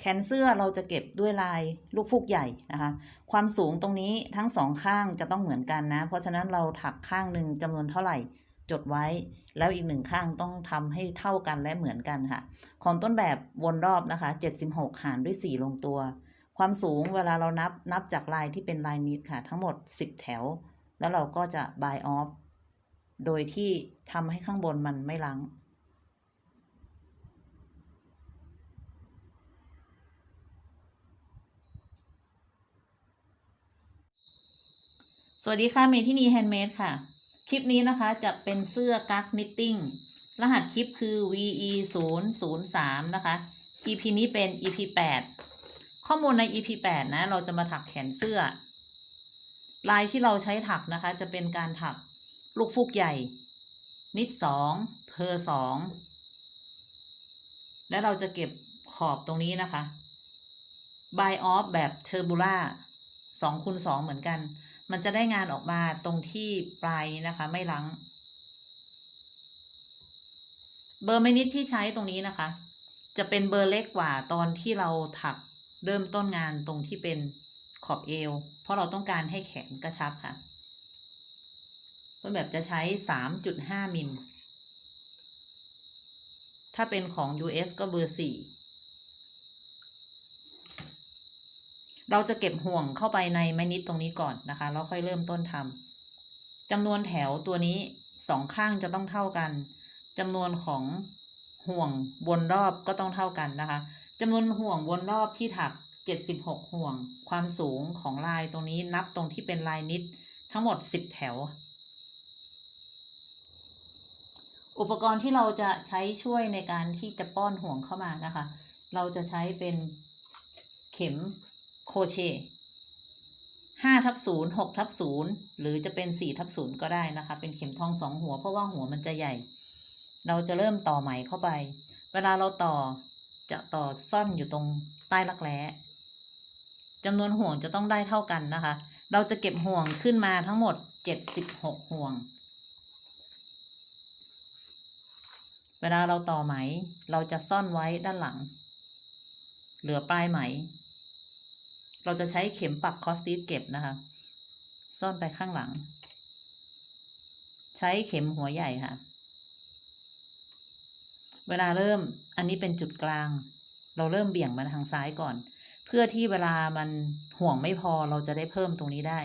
แขนเสื้อเราจะเก็บด้วยลายลูกฟูกใหญ่นะคะ ความสูงตรงนี้ทั้งสองข้างจะต้องเหมือนกันนะ เพราะฉะนั้นเราถักข้างหนึ่งจำนวนเท่าไหร่จดไว้ แล้วอีกหนึ่งข้างต้องทำให้เท่ากันและเหมือนกันค่ะ ของต้นแบบวนรอบนะคะ 76 หารด้วย 4 ลงตัว ความสูงเวลาเรานับนับจากลายที่เป็นลายนิดค่ะ ทั้งหมด 10 แถว แล้วเราก็จะ buy off โดยที่ทำให้ข้างบนมันไม่ลัง สวัสดีค่ะเมทินีแฮนด์เมดค่ะ คลิปนี้นะคะจะเป็นเสื้อกั๊กนิตติ้ง รหัสคลิปคือ VE 0 0 3นะคะ EP นี้เป็น EP 8 ข้อมูลใน EP 8 นะ เราจะมาถักแขนเสื้อ ลายที่เราใช้ถักนะคะ จะเป็นการถักลูกฟูกใหญ่ นิดสองเพอสองและเราจะเก็บขอบตรงนี้นะคะ by off แบบเทอร์บูล่าสองคูณสองเหมือนกัน มันจะได้งานออกมาตรงที่ปลายนี้นะคะ ไม่ลัง เบอร์ไมนิดที่ใช้ตรงนี้นะคะ จะเป็นเบอร์เล็กกว่าตอนที่เราถักเริ่มต้นงานตรงที่เป็นขอบเอว เพราะเราต้องการให้แขนกระชับค่ะ ต้นแบบจะใช้ 3.5 มิล ถ้าเป็นของ US ก็เบอร์ 4 เราจะเก็บห่วงเข้าไปในไม้นิดตรงนี้ก่อนนะคะ แล้วค่อยเริ่มต้นทำจำนวนแถวตัวนี้สองข้างจะต้องเท่ากันจำนวนของห่วงวนรอบก็ต้องเท่ากันนะคะจำนวนห่วงวนรอบที่ถัก 76 ห่วง ความสูงของลายตรงนี้นับตรงที่เป็นลายนิดทั้งหมด 10 แถว อุปกรณ์ที่เราจะใช้ช่วยในการที่จะป้อนห่วงเข้ามานะคะ เราจะใช้เป็นเข็ม โคเชห้าทับศูนย์หกทับศูนย์หรือจะเป็นสี่ทับศูนย์ก็ได้นะคะ เป็นเข็มทองสองหัวเพราะว่าหัวมันจะใหญ่ เราจะเริ่มต่อไหมเข้าไป เวลาเราต่อจะต่อซ่อนอยู่ตรงใต้รักแร้จำนวนห่วงจะต้องได้เท่ากันนะคะ เราจะเก็บห่วงขึ้นมาทั้งหมดเจ็ดสิบหกห่วง เวลาเราต่อไหม เราจะซ่อนไว้ด้านหลัง เหลือปลายไหม เราจะใช้เข็มปักคอสติสเก็บนะคะ ซ่อนไปข้างหลัง ใช้เข็มหัวใหญ่ค่ะ เวลาเริ่มอันนี้เป็นจุดกลาง เราเริ่มเบี่ยงมาทางซ้ายก่อน เพื่อที่เวลามันห่วงไม่พอเราจะได้เพิ่มตรงนี้ได้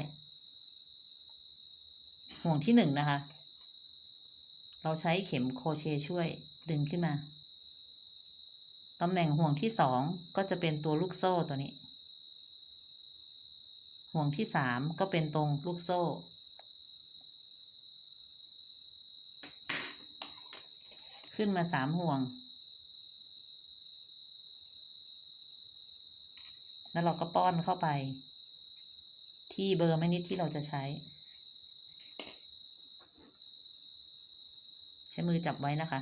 ห่วงที่หนึ่งนะคะ เราใช้เข็มโคเชช่วยดึงขึ้นมาตำแหน่งห่วงที่สองก็จะเป็นตัวลูกโซ่ตัวนี้ ห่วงที่สามก็เป็นตรงลูกโซ่ ขึ้นมาสามห่วง แล้วเราก็ป้อนเข้าไป ที่เบอร์ไม่นิดที่เราจะใช้ ใช้มือจับไว้นะคะ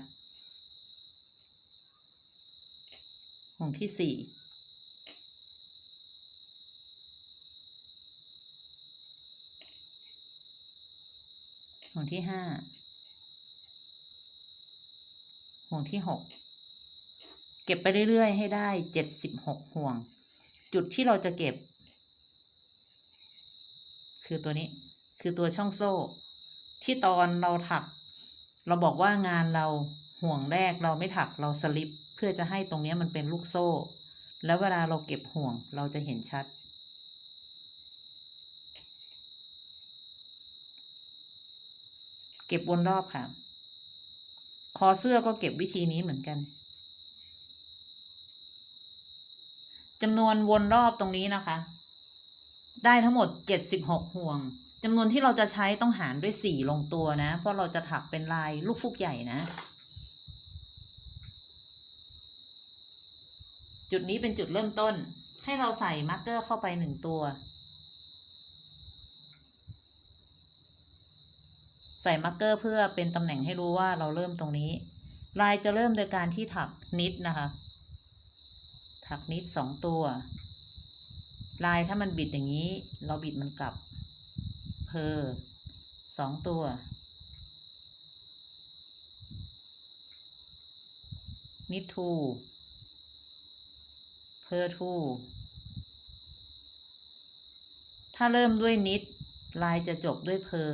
ห่วงที่สี่ ห่วงที่ห้าห่วงที่หกเก็บไปเรื่อยๆ ให้ได้เจ็ดสิบหกห่วง จุดที่เราจะเก็บ คือตัวนี้คือตัวช่องโซ่ ที่ตอนเราถัก เราบอกว่างานเราห่วงแรกเราไม่ถักเราสลิป เพื่อจะให้ตรงนี้มันเป็นลูกโซ่ แล้วเวลาเราเก็บห่วงเราจะเห็นชัด เก็บวนรอบค่ะ คอเสื้อก็เก็บวิธีนี้เหมือนกันจำนวนวนรอบตรงนี้นะคะ ได้ทั้งหมดเจ็ดสิบหกห่วงจำนวนที่เราจะใช้ต้องหารด้วยสี่ลงตัวนะ เพราะเราจะถักเป็นลายลูกฟุกใหญ่นะ จุดนี้เป็นจุดเริ่มต้น ให้เราใส่มาร์กเกอร์เข้าไปหนึ่งตัว ใส่มาร์กเกอร์เพื่อเป็นตำแหน่งให้รู้ว่าเราเริ่มตรงนี้ ลายจะเริ่มโดยการที่ถักนิดนะคะ ถักนิดสองตัว ลายถ้ามันบิดอย่างนี้ เราบิดมันกลับ เพอสองตัว นิดทูเพเพอทูถ้าเริ่มด้วยนิด ลายจะจบด้วยเพอ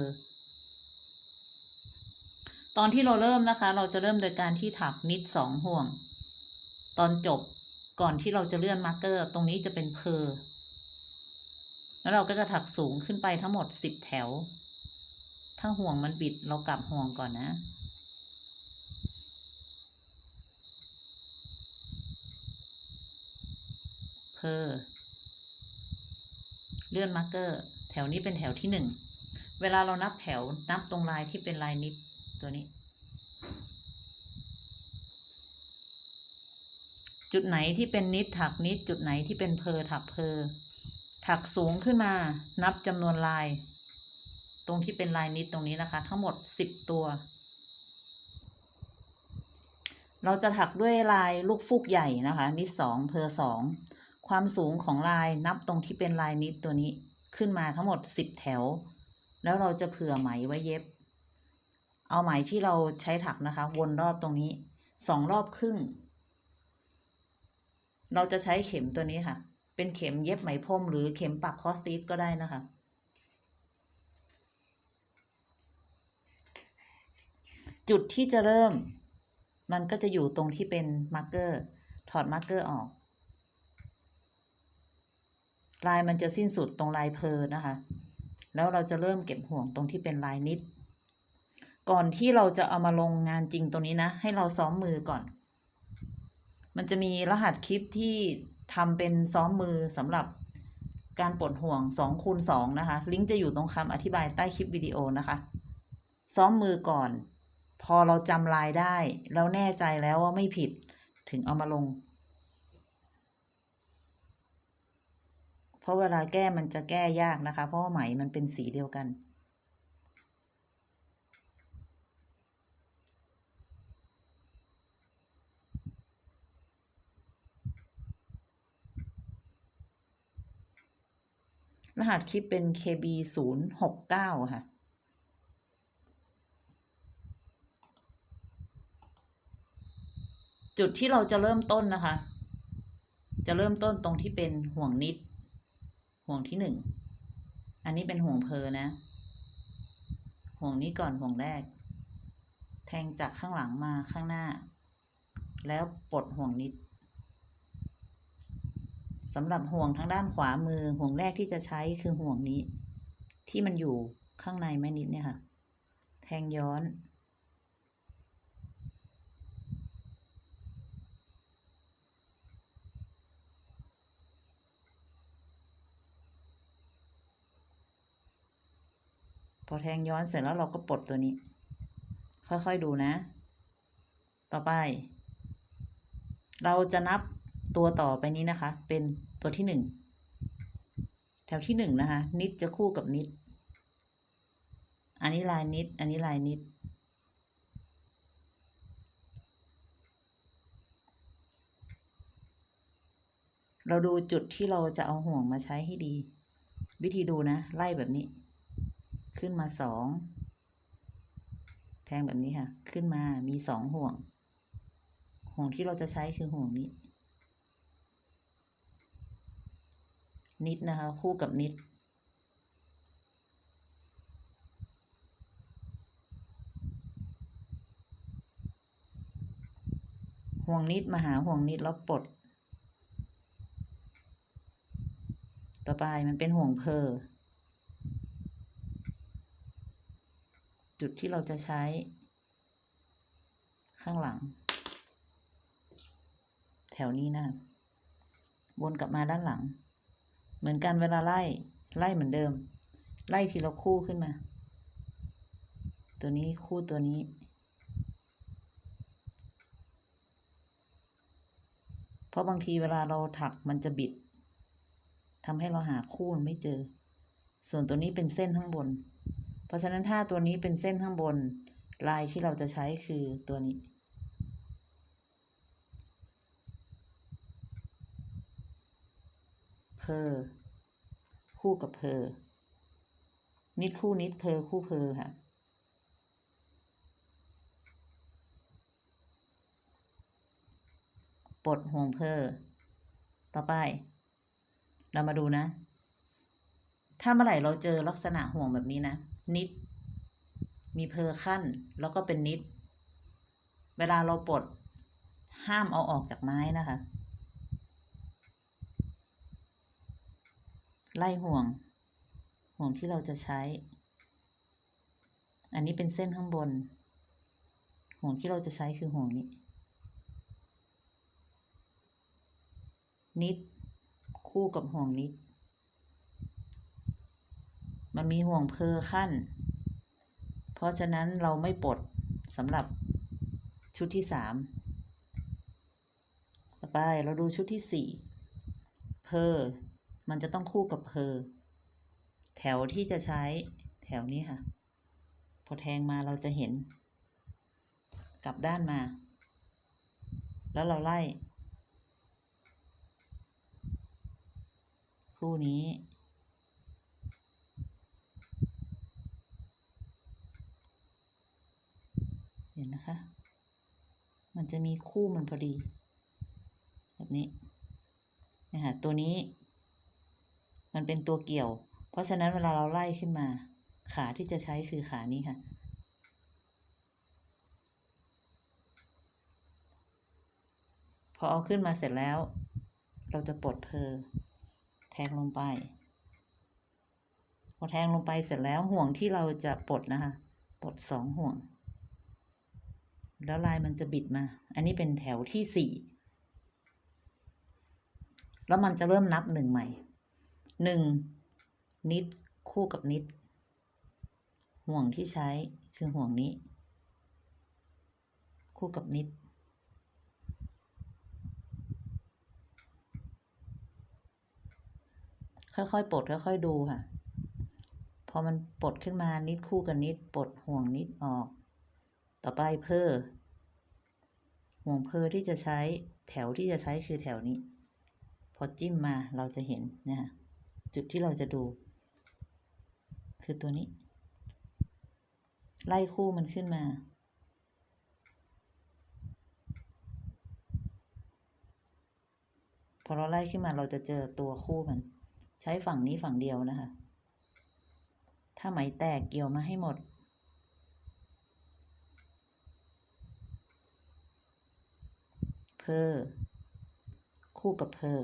ตอนที่เราเริ่มนะคะ เราจะเริ่มโดยการที่ถักนิดสองห่วง ตอนจบก่อนที่เราจะเลื่อนมาร์กเกอร์ ตรงนี้จะเป็นเพอแล้วเราก็จะถักสูงขึ้นไปทั้งหมดสิบแถว ถ้าห่วงมันบิดเรากลับห่วงก่อนนะเพอเลื่อนมาร์กเกอร์ แถวนี้เป็นแถวที่หนึ่ง เวลาเรานับแถวนับตรงลายที่เป็นลายนิด ตัวนี้ จุดไหนที่เป็นนิดถักนิด จุดไหนที่เป็นเพอถักเพอ ถักสูงขึ้นมา นับจำนวนลาย ตรงที่เป็นลายนิดตรงนี้นะคะ ทั้งหมดสิบตัว เราจะถักด้วยลายลูกฟูกใหญ่นะคะ นิดสองเพอสองความสูงของลายนับตรงที่เป็นลายนิดตัวนี้ขึ้นมาทั้งหมดสิบแถว แล้วเราจะเผื่อไหมไว้เย็บ เอาไหมที่เราใช้ถักนะคะ วนรอบตรงนี้สองรอบครึ่ง เราจะใช้เข็มตัวนี้ค่ะ เป็นเข็มเย็บไหมพรมหรือเข็มปักคอสติสก็ได้นะคะ จุดที่จะเริ่ม มันก็จะอยู่ตรงที่เป็นมาร์กเกอร์ ถอดมาร์กเกอร์ออก ลายมันจะสิ้นสุดตรงลายเพอนะคะ แล้วเราจะเริ่มเก็บห่วงตรงที่เป็นลายนิด ก่อนที่เราจะเอามาลงงานจริงตรงนี้นะ ให้เราซ้อมมือก่อน มันจะมีรหัสคลิปที่ทำเป็นซ้อมมือสำหรับการปลดห่วง2คูณ2นะคะ ลิงก์จะอยู่ตรงคำอธิบายใต้คลิปวิดีโอนะคะ ซ้อมมือก่อน พอเราจำลายได้ แล้วแน่ใจแล้วว่าไม่ผิดถึงเอามาลง เพราะเวลาแก้มันจะแก้ยากนะคะ เพราะไหมมันเป็นสีเดียวกัน รหัสคลิปเป็น KB ศูนย์หกเก้าค่ะ จุดที่เราจะเริ่มต้นนะคะ จะเริ่มต้นตรงที่เป็นห่วงนิด ห่วงที่หนึ่ง อันนี้เป็นห่วงเพอนะ ห่วงนี้ก่อนห่วงแรก แทงจากข้างหลังมาข้างหน้า แล้วปลดห่วงนิด สำหรับห่วงทางด้านขวามือห่วงแรกที่จะใช้คือห่วงนี้ ที่มันอยู่ข้างในแม่นิดเนี่ยค่ะ แทงย้อน พอแทงย้อนเสร็จแล้วเราก็ปลดตัวนี้ ค่อยๆดูนะ ต่อไป เราจะนับ ตัวต่อไปนี้นะคะ เป็นตัวที่หนึ่งแถวที่หนึ่งนะคะ นิดจะคู่กับนิด อันนี้ลายนิด อันนี้ลายนิด เราดูจุดที่เราจะเอาห่วงมาใช้ให้ดี วิธีดูนะ ไล่แบบนี้ ขึ้นมาสองแทงแบบนี้ค่ะ ขึ้นมามีสองห่วง ห่วงที่เราจะใช้คือห่วงนี้ นิดนะคะ คู่กับนิด ห่วงนิดมาหาห่วงนิดแล้วปลด ต่อไปมันเป็นห่วงเพอจุดที่เราจะใช้ ข้างหลัง แถวนี้นะวนกลับมาด้านหลัง เหมือนกันเวลาไล่ ไล่เหมือนเดิม ไล่ทีละคู่ขึ้นมา ตัวนี้คู่ตัวนี้ เพราะบางทีเวลาเราถักมันจะบิดทำให้เราหาคู่มันไม่เจอ ส่วนตัวนี้เป็นเส้นข้างบน เพราะฉะนั้นถ้าตัวนี้เป็นเส้นข้างบน ลายที่เราจะใช้คือตัวนี้ เพ อคู่กับเพอนิดคู่นิดเพอคู่เพอค่ะ ปลดห่วงเพอต่อไป เรามาดูนะ ถ้าเมื่อไหร่เราเจอลักษณะห่วงแบบนี้นะ นิด มีเพอขั้น แล้วก็เป็นนิด เวลาเราปลดห้ามเอาออกจากไม้นะคะ ไล่ห่วง ห่วงที่เราจะใช้ อันนี้เป็นเส้นข้างบน ห่วงที่เราจะใช้คือห่วงนี้ นิด คู่กับห่วงนิด มันมีห่วงเพอขั้น เพราะฉะนั้นเราไม่ปลดสำหรับชุดที่สามต่อไปเราดูชุดที่สี่เพอ มันจะต้องคู่กับเพอแถวที่จะใช้แถวนี้ค่ะ พอแทงมาเราจะเห็น กลับด้านมา แล้วเราไล่ คู่นี้เห็นนะคะ มันจะมีคู่มันพอดี แบบนี้นะคะตัวนี้ มันเป็นตัวเกี่ยว เพราะฉะนั้นเวลาเราไล่ขึ้นมา ขาที่จะใช้คือขานี้ค่ะ พอเอาขึ้นมาเสร็จแล้ว เราจะปลดเพอแทงลงไป พอแทงลงไปเสร็จแล้วห่วงที่เราจะปลดนะคะ ปลดสองห่วง แล้วลายมันจะบิดมา อันนี้เป็นแถวที่สี่แล้วมันจะเริ่มนับหนึ่งใหม่ หนึ่งนิดคู่กับนิด ห่วงที่ใช้คือห่วงนี้ คู่กับนิด ค่อยๆปลดค่อยๆดูค่ะ พอมันปลดขึ้นมานิดคู่กับนิดปลดห่วงนิดออก ต่อไปเพอห่วงเพอที่จะใช้แถวที่จะใช้คือแถวนี้ พอจิ้มมาเราจะเห็นนะคะ จุดที่เราจะดู คือตัวนี้ ไล่คู่มันขึ้นมาพอเราไล่ขึ้นมาเราจะเจอตัวคู่มัน ใช้ฝั่งนี้ฝั่งเดียวนะคะ ถ้าไหมแตกเกี่ยวมาให้หมด เพอคู่กับเพอ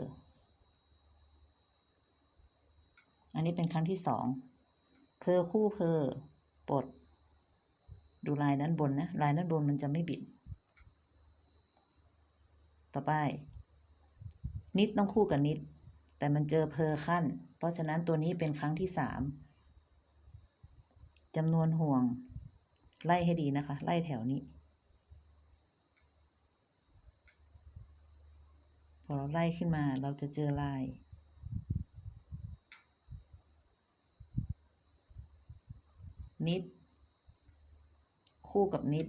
อันนี้เป็นครั้งที่สองเพอคู่เพอปลดดูลายด้านบนนะ ลายด้านบนมันจะไม่บิด ต่อไป นิดต้องคู่กับนิด แต่มันเจอเพอขั้น เพราะฉะนั้นตัวนี้เป็นครั้งที่สามจำนวนห่วง ไล่ให้ดีนะคะ ไล่แถวนี้ พอเราไล่ขึ้นมาเราจะเจอลาย นิด คู่กับนิด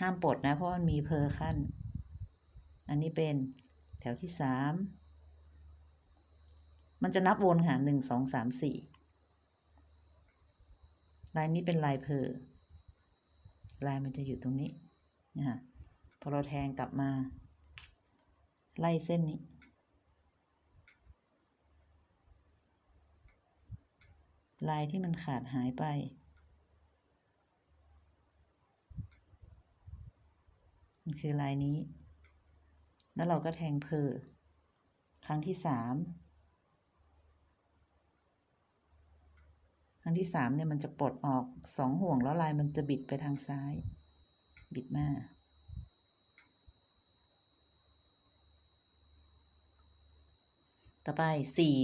ห้ามปลดนะ เพราะมันมีเพอขั้น อันนี้เป็นแถวที่สามมันจะนับวนค่ะหนึ่งสองสามสี่ลายนี้เป็นลายเพอลายมันจะอยู่ตรงนี้นะคะพอเราแทงกลับมา ไล่เส้นนี้ ลายที่มันขาดหายไปมันคือลายนี้ แล้วเราก็แทงเพอครั้งที่สามครั้งที่สามเนี่ยมันจะปลดออกสองห่วงแล้วลายมันจะบิดไปทางซ้าย บิดมาต่อไปสี่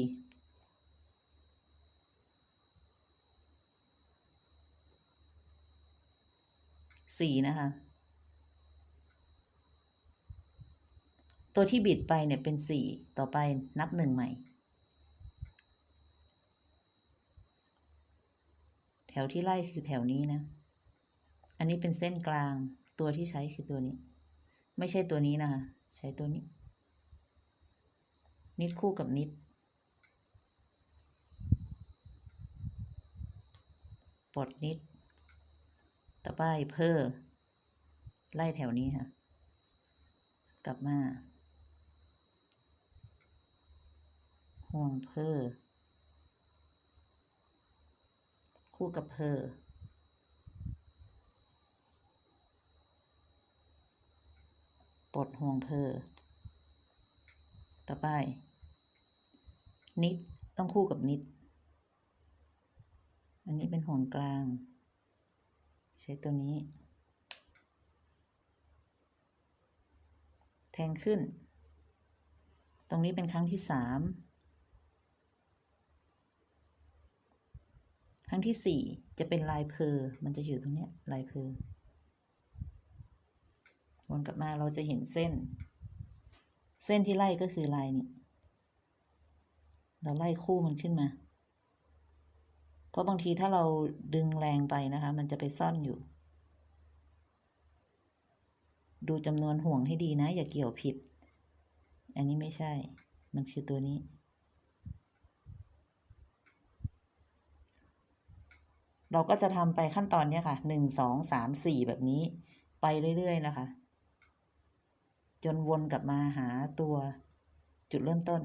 สี่นะคะ ตัวที่บิดไปเนี่ยเป็นสี่ต่อไปนับหนึ่งใหม่ แถวที่ไล่คือแถวนี้นะ อันนี้เป็นเส้นกลางตัวที่ใช้คือตัวนี้ ไม่ใช่ตัวนี้นะคะ ใช้ตัวนี้ นิดคู่กับนิดปลดนิด ต่อไปเพอไล่แถวนี้ค่ะ กลับมา ห่วงเพอคู่กับเพอปลดห่วงเพอต่อไป นิดต้องคู่กับนิด อันนี้เป็นห่วงกลาง ใช้ตัวนี้ แทงขึ้น ตรงนี้เป็นครั้งที่สามครั้งที่สี่จะเป็นลายเพอมันจะอยู่ตรงเนี้ยลายเพอวนกลับมาเราจะเห็นเส้น เส้นที่ไล่ก็คือลายนี้ เราไล่คู่มันขึ้นมา เพราะบางทีถ้าเราดึงแรงไปนะคะ มันจะไปซ่อนอยู่ ดูจำนวนห่วงให้ดีนะ อย่าเกี่ยวผิด อันนี้ไม่ใช่ มันคือตัวนี้ เราก็จะทำไปขั้นตอนนี้ค่ะหนึ่งสองสามสี่แบบนี้ ไปเรื่อย ๆ นะคะ จนวนกลับมาหาตัวจุดเริ่มต้น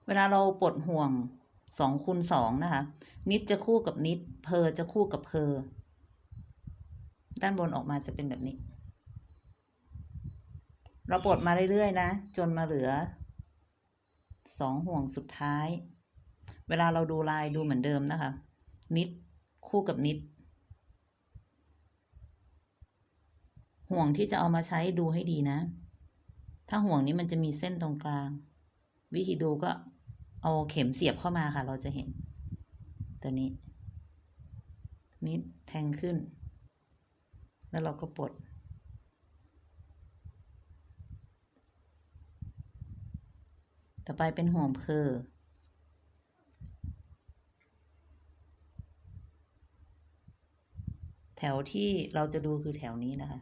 เวลาเราปลดห่วงสองคูณสองนะคะ นิดจะคู่กับนิด เพอจะคู่กับเพอ ด้านบนออกมาจะเป็นแบบนี้ เราปลดมาเรื่อยๆนะ จนมาเหลือสองห่วงสุดท้าย เวลาเราดูลายดูเหมือนเดิมนะคะ นิดคู่กับนิด ห่วงที่จะเอามาใช้ดูให้ดีนะ ถ้าห่วงนี้มันจะมีเส้นตรงกลาง วิธีดูก็ เอาเข็มเสียบเข้ามาค่ะ เราจะเห็น ตัวนี้นิดแทงขึ้น แล้วเราก็ปลดต่อไปเป็นห่วงเพอแถวที่เราจะดูคือแถวนี้นะคะ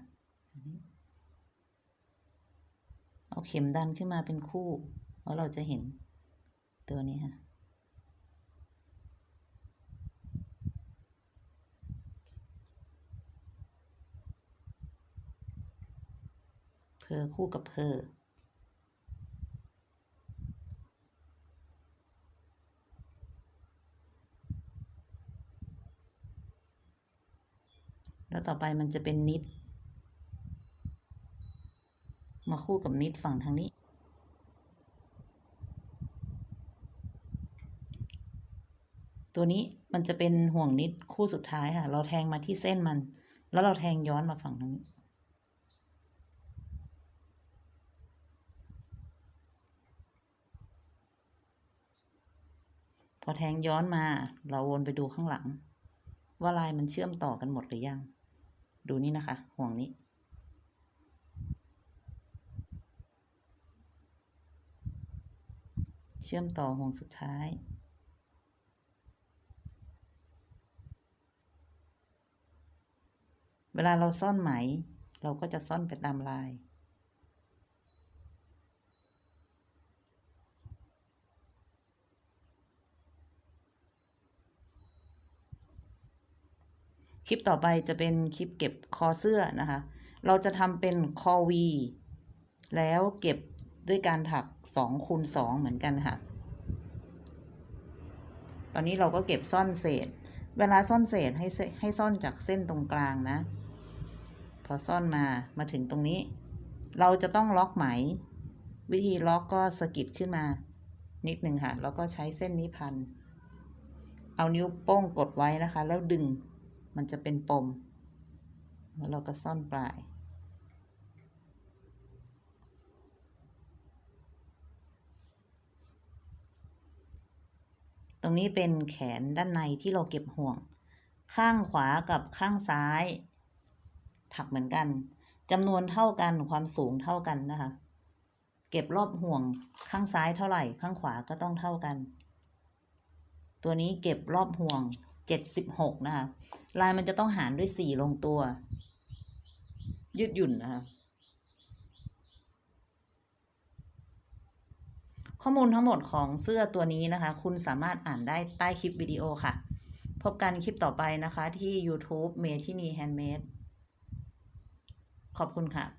เอาเข็มดันขึ้นมาเป็นคู่ แล้วเราจะเห็น ตัวนี้ค่ะ เพอคู่กับเพอแล้วต่อไปมันจะเป็นนิด มาคู่กับนิดฝั่งทางนี้ ตัวนี้มันจะเป็นห่วงนิดคู่สุดท้ายค่ะ เราแทงมาที่เส้นมัน แล้วเราแทงย้อนมาฝั่งทางนี้ พอแทงย้อนมา เราวนไปดูข้างหลัง ว่าลายมันเชื่อมต่อกันหมดหรือยัง ดูนี่นะคะ ห่วงนี้เชื่อมต่อห่วงสุดท้าย เวลาเราซ่อนไหม เราก็จะซ่อนไปตามลาย คลิปต่อไปจะเป็นคลิปเก็บคอเสื้อนะคะ เราจะทำเป็นคอวี แล้วเก็บด้วยการถัก2คูณ2เหมือนกันค่ะ ตอนนี้เราก็เก็บซ่อนเศษ เวลาซ่อนเศษให้ให้ซ่อนจากเส้นตรงกลางนะ พอซ่อนมามาถึงตรงนี้ เราจะต้องล็อกไหม วิธีล็อกก็สะกิดขึ้นมา นิดหนึ่งค่ะ แล้วก็ใช้เส้นนี้พัน เอานิ้วโป้งกดไว้นะคะ แล้วดึงมันจะเป็นปม แล้วเราก็ซ่อนปลายตรงนี้เป็นแขนด้านในที่เราเก็บห่วง ข้างขวากับข้างซ้าย ถักเหมือนกันจำนวนเท่ากันความสูงเท่ากันนะคะ เก็บรอบห่วงข้างซ้ายเท่าไหร่ ข้างขวาก็ต้องเท่ากัน ตัวนี้เก็บรอบห่วง76นะคะลายมันจะต้องหารด้วย4ลงตัว ยืดหยุ่นนะคะข้อมูลทั้งหมดของเสื้อตัวนี้นะคะ คุณสามารถอ่านได้ใต้คลิปวิดีโอค่ะ พบกันคลิปต่อไปนะคะที่ YouTube เมทินีแฮนด์เมด ขอบคุณค่ะ